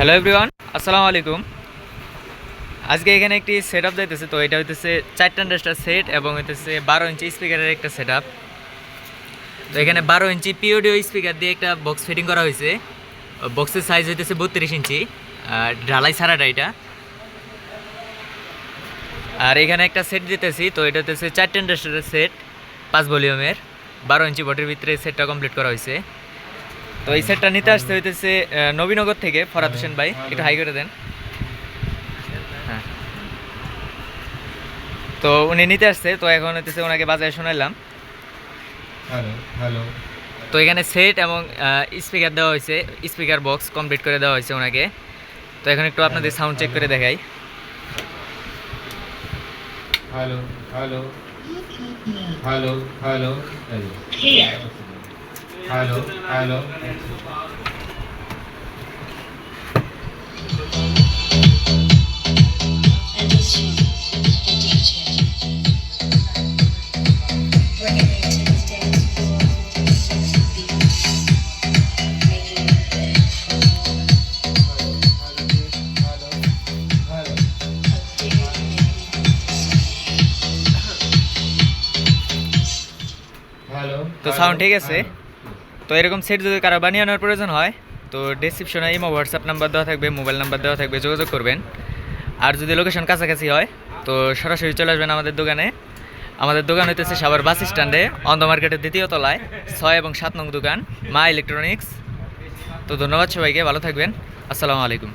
Hello everyone আসসালামু আলাইকুম। আজকে এখানে একটি সেট আপ দিতেছে তো এটা হইতেছে চারটা ড্রেসটার সেট এবং হইতেছে বারো ইঞ্চি স্পিকারের একটা সেট আপ তো এখানে বারো ইঞ্চি পিওডিও স্পিকার দিয়ে একটা বক্স ফিটিং করা হয়েছে বক্সের সাইজ হইতেছে বত্রিশ ইঞ্চি ঢালাই ছাড়াটা এটা। আর এখানে একটা সেট দিতেছি, তো এটা হইতেছে চারটা ড্রেসটার সেট পাঁচ ভলিউমের বারো ইঞ্চি বটির ভিতরে সেটটা কমপ্লিট করা হয়েছে তো এই সেটটা নিতে আসতে হইতেছে নবীনগর থেকে ফরাত হোসেন ভাই একটু হাই করে দেন। হ্যাঁ। তো উনি নিতে আসছে তো এখন হইতেছে ওনাকে বাজারে শোনাইলাম। Hello hello. তো এখানে সেট এবং স্পিকার দেওয়া হয়েছে স্পিকার বক্স কমপ্লিট করে দেওয়া হয়েছে ওনাকে। তো এখন একটু আপনাদের সাউন্ড চেক করে দেখাই। Hello hello. Hello hello. Hello hello and just and touch it. Bring it into the dance floor. Making it big. Hello A big hello তো সাউন্ড ঠিক আছে তো এরকম সেট যদি কারও বানিয়ে আনার প্রয়োজন হয়, তো ডিসক্রিপশনে ইমো হোয়াটসঅ্যাপ নাম্বার দেওয়া থাকবে মোবাইল নাম্বার দেওয়া থাকবে, যোগাযোগ করবেন। আর যদি লোকেশন কাছাকাছি হয়, তো সরাসরি চলে আসবেন আমাদের দোকানে। আমাদের দোকান হইতেছে সাবার বাস স্ট্যান্ডে, অন্ধ মার্কেটের দ্বিতীয় তলায়, ছয় এবং সাত নং দোকান, মা ইলেকট্রনিক্স। তো ধন্যবাদ সবাইকে, ভালো থাকবেন। আসসালামু আলাইকুম।